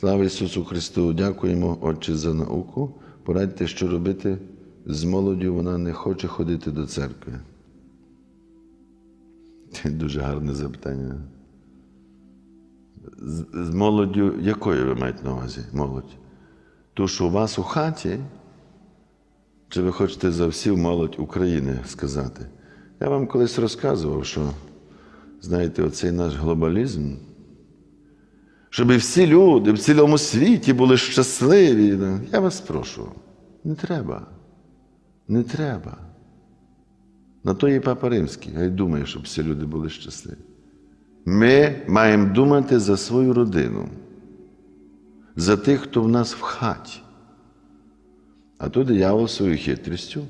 Слава Ісусу Христу! Дякуємо, Отче, за науку. Порадьте, що робити з молоддю, вона не хоче ходити до церкви. Це Дуже гарне запитання. З, з молоддю, якою ви маєте на увазі молодь? Ту, що у вас у хаті, чи ви хочете за всю молодь України сказати? Я вам колись розказував, що, знаєте, оцей наш глобалізм, щоб всі люди в цілому світі були щасливі. Я вас прошу, не треба. Не треба. На то є Папа Римський, хай думає, щоб всі люди були щасливі. Ми маємо думати за свою родину, за тих, хто в нас в хаті. А то диявол своєю хитрістю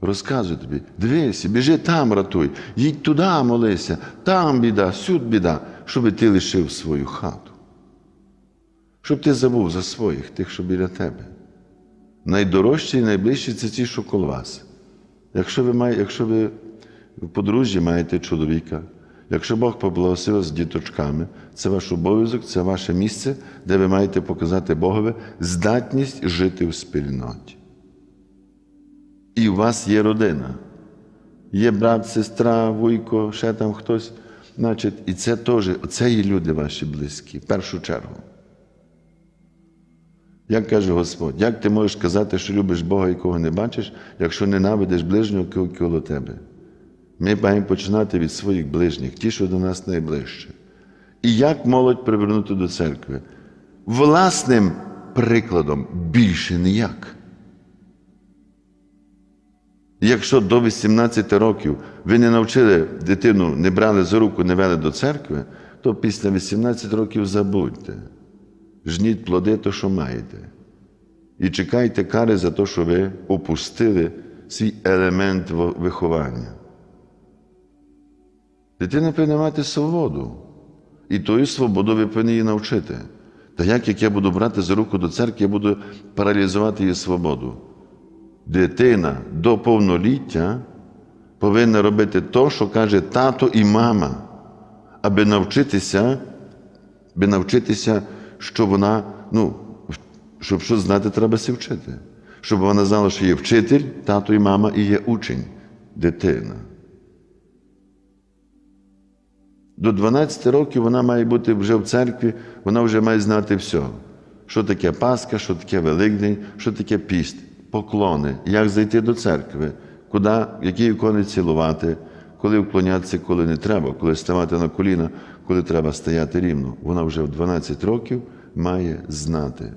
розказує тобі: дивися, біжи там ратуй, їдь туди молися, там біда, сюди біда, щоб ти лишив свою хату. Щоб ти забув за своїх, тих, що біля тебе. Найдорожчі і найближчі це ті, що коло вас. Якщо ви, має, якщо ви в подружжі маєте чоловіка, якщо Бог поблагословив з діточками, це ваш обов'язок, це ваше місце, де ви маєте показати Богові здатність жити в спільноті. І у вас є родина. Є брат, сестра, вуйко, ще там хтось. Значить, і це теж, це є люди ваші близькі, в першу чергу. Як каже Господь, як ти можеш казати, що любиш Бога, якого не бачиш, якщо ненавидиш ближнього коло тебе? Ми маємо починати від своїх ближніх, ті, що до нас найближче. І як молодь привернути до церкви? Власним прикладом більше ніяк. Якщо до 18 років ви не навчили дитину, не брали за руку, не вели до церкви, то після 18 років забудьте. Жніть плоди, то, що маєте. І чекайте кари за те, що ви опустили свій елемент виховання. Дитина повинна мати свободу. І тою свободу ви повинні її навчити. Та як як я буду брати за руку до церкви, я буду паралізувати її свободу. Дитина до повноліття повинна робити те, що каже тато і мама, аби навчитися, аби навчитися, що вона, ну, щоб щось знати, треба се вчити. Щоб вона знала, що є вчитель, тато і мама, і є учень, дитина. До 12 років вона має бути вже в церкві, вона вже має знати все. Що таке Пасха, що таке Великдень, що таке піст, поклони, як зайти до церкви, куди, які ікони цілувати, коли вклонятися, коли не треба, коли ставати на коліна, коли треба стояти рівно. Вона вже в 12 років має знати.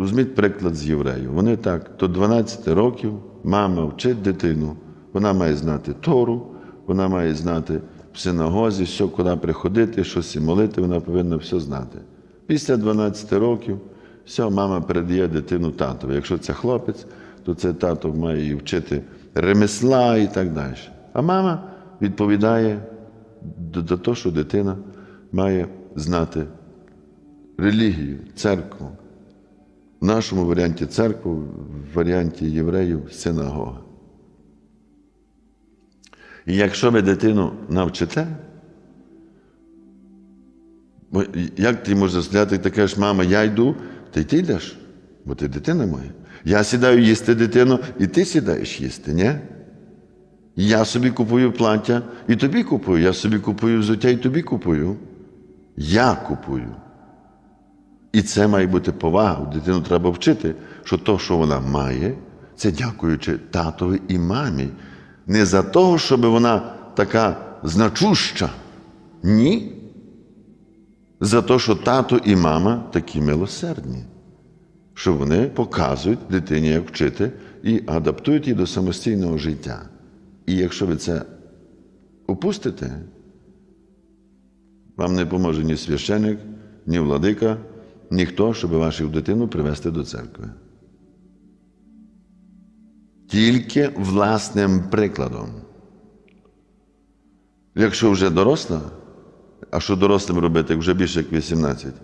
Візьміть приклад з євреїв. Вони так, до 12 років мама вчить дитину. Вона має знати Тору, вона має знати в синагозі, що куди приходити, щось і молити, вона повинна все знати. Після 12 років все, мама передає дитину татові. Якщо це хлопець, то це тато має її вчити ремесла і так далі. А мама відповідає до того, що дитина має знати релігію, церкву. В нашому варіанті церкву, в варіанті євреїв синагога. І якщо ви дитину навчите, як ти можеш стояти, ти кажеш, мама, я йду, та й ти йдеш, бо ти дитина моя. Я сідаю їсти дитину, і ти сідаєш їсти, ні? Я собі купую плаття і тобі купую. Я собі купую взуття і тобі купую. Я купую. І це має бути повага. Дитину треба вчити, що то, що вона має, це дякуючи татові і мамі. Не за того, щоб вона така значуща. Ні. За те, що тато і мама такі милосердні, що вони показують дитині, як вчити, і адаптують її до самостійного життя. І якщо ви це упустите, вам не поможе ні священик, ні владика, ніхто, щоб вашу дитину привести до церкви. Тільки власним прикладом. Якщо вже доросла, а що дорослим робити, вже більше як 18,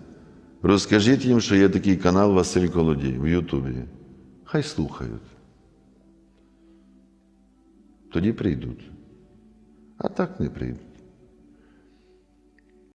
розкажіть їм, що є такий канал Василь Колодій в Ютубі. Хай слухають. Тоді прийдуть. А так не прийдуть.